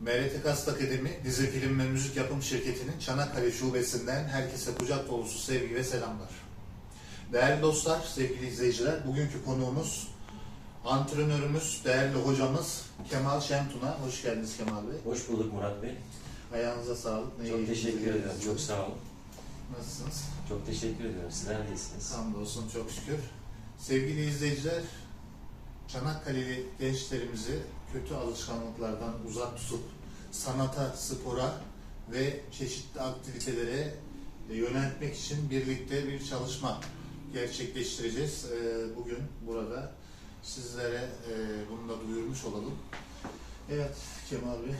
MRT Kast Akademi dizi film ve müzik yapım şirketinin Çanakkale şubesinden herkese kucak dolusu sevgi ve selamlar. Değerli dostlar, sevgili izleyiciler, bugünkü konuğumuz antrenörümüz, değerli hocamız Kemal Şentuna. Hoş geldiniz Kemal Bey. Hoş bulduk Murat Bey. Ayağınıza sağlık. Ne Çok teşekkür ederim. Çok sağ olun. Nasılsınız? Çok teşekkür ediyorum. Sizler de iyisiniz. Hamdolsun çok şükür. Sevgili izleyiciler, Çanakkale'li gençlerimizi kötü alışkanlıklardan uzak tutup sanata, spora ve çeşitli aktivitelere yöneltmek için birlikte bir çalışma gerçekleştireceğiz. E, Bugün burada sizlere e, bunu da duyurmuş olalım. Evet Kemal Bey.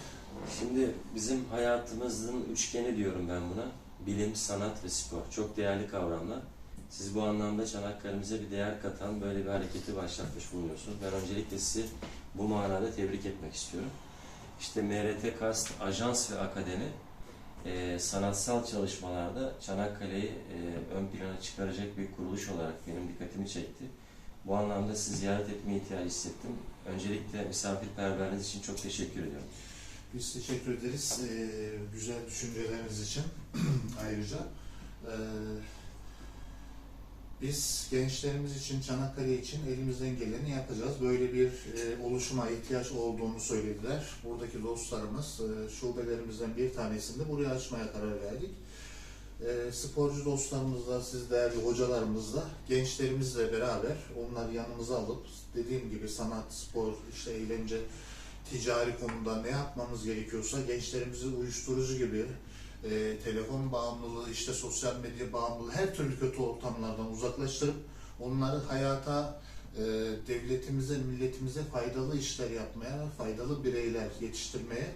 Şimdi bizim hayatımızın üçgeni diyorum ben buna. Bilim, sanat ve spor. Çok değerli kavramlar. Siz bu anlamda Çanakkale'mize bir değer katan böyle bir hareketi başlatmış bulunuyorsunuz. Ben öncelikle sizi bu manada tebrik etmek istiyorum. İşte MRT Kast Ajans ve Akademi e, sanatsal çalışmalarda Çanakkale'yi e, ön plana çıkaracak bir kuruluş olarak benim dikkatimi çekti. Bu anlamda sizi ziyaret etme ihtiyacı hissettim. Öncelikle misafirperverliğiniz için çok teşekkür ediyorum. Biz teşekkür ederiz e, güzel düşünceleriniz için ayrıca. E, biz gençlerimiz için, Çanakkale için elimizden geleni yapacağız. Böyle bir e, oluşuma ihtiyaç olduğunu söylediler. Buradaki dostlarımız, e, şubelerimizden bir tanesini de buraya açmaya karar verdik. E, sporcu dostlarımızla, siz değerli hocalarımızla, gençlerimizle beraber onları yanımıza alıp dediğim gibi sanat, spor, işte eğlence, ticari konuda ne yapmamız gerekiyorsa gençlerimizi uyuşturucu gibi e, telefon bağımlılığı, işte sosyal medya bağımlılığı her türlü kötü ortamlardan uzaklaştırıp onları hayata, e, devletimize, milletimize faydalı işler yapmaya, faydalı bireyler yetiştirmeye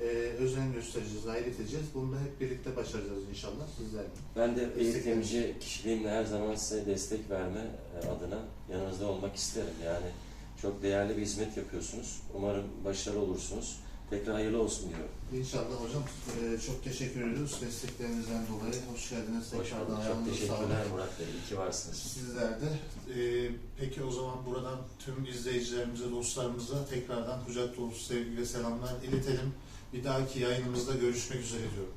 e, özen göstereceğiz, gayret edeceğiz. Bunu da hep birlikte başaracağız inşallah sizlerle. Ben de eğitimci kişiliğimle her zaman size destek verme e, adına yanınızda olmak isterim. Yani çok değerli bir hizmet yapıyorsunuz. Umarım başarılı olursunuz. Tekrar hayırlı olsun diyorum. İnşallah hocam e, çok teşekkür ediyoruz desteklerinizden dolayı. Hoş geldiniz. Hoş Tekrardan bulduk. Çok teşekkürler. Murat Bey. İyi ki varsınız. Sizler de. Ee, peki o zaman buradan tüm izleyicilerimize, dostlarımıza tekrardan kucak dolusu sevgi ve selamlar iletelim. Bir dahaki yayınımızda görüşmek üzere diyorum.